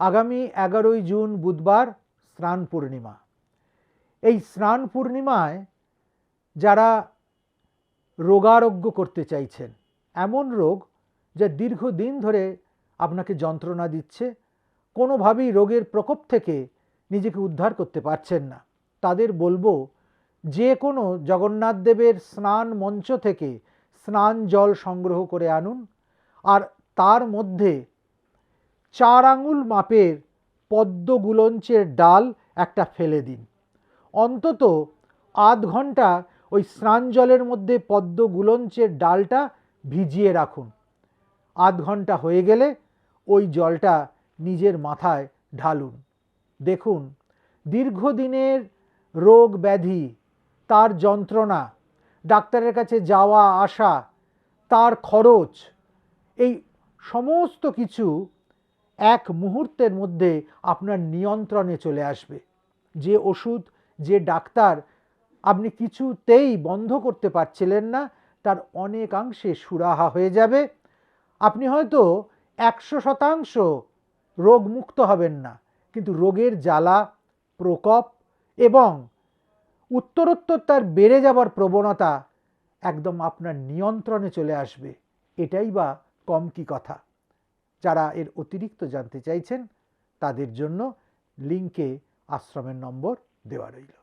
আগামী এগারোই জুন বুধবার স্নান পূর্ণিমা। এই স্নান পূর্ণিমায় যারা রোগারোগ্য করতে চাইছেন, এমন রোগ যা দীর্ঘদিন ধরে আপনাকে যন্ত্রণা দিচ্ছে, কোনোভাবেই রোগের প্রকোপ থেকে নিজেকে উদ্ধার করতে পারছেন না। তাদের বলব, যে কোনো জগন্নাথ দেবের স্নান মঞ্চ থেকে স্নান জল সংগ্রহ করে আনুন, আর তার মধ্যে চার আঙুল মাপের পদ্ম গুলঞ্চের ডাল একটা ফেলে দিন। অন্তত আধ ঘণ্টা ওই স্নান জলের মধ্যে পদ্ম গুলঞ্চের ডালটা ভিজিয়ে রাখুন। আধ ঘণ্টা হয়ে গেলে ওই জলটা নিজের মাথায় ঢালুন। দেখুন, দীর্ঘদিনের রোগ ব্যাধি, তার যন্ত্রণা, ডাক্তারের কাছে যাওয়া আসা, তার খরচ, এই সমস্ত কিছু এক মুহূর্তের মধ্যে আপনার নিয়ন্ত্রণে চলে আসবে। যে ওষুধ, যে ডাক্তার আপনি কিছুতেই বন্ধ করতে পারছিলেন না, তার অনেকাংশে সুরাহা হয়ে যাবে। আপনি হয়তো একশো শতাংশ রোগমুক্ত হবেন না, কিন্তু রোগের জ্বালা, প্রকোপ এবং উত্তরোত্তর তার বেড়ে যাবার প্রবণতা একদম আপনার নিয়ন্ত্রণে চলে আসবে। এটাই বা কম কি কথা। যারা এর অতিরিক্ত জানতে চাইছেন তাদের জন্য লিঙ্কে আশ্রমের নম্বর দেওয়া রইল।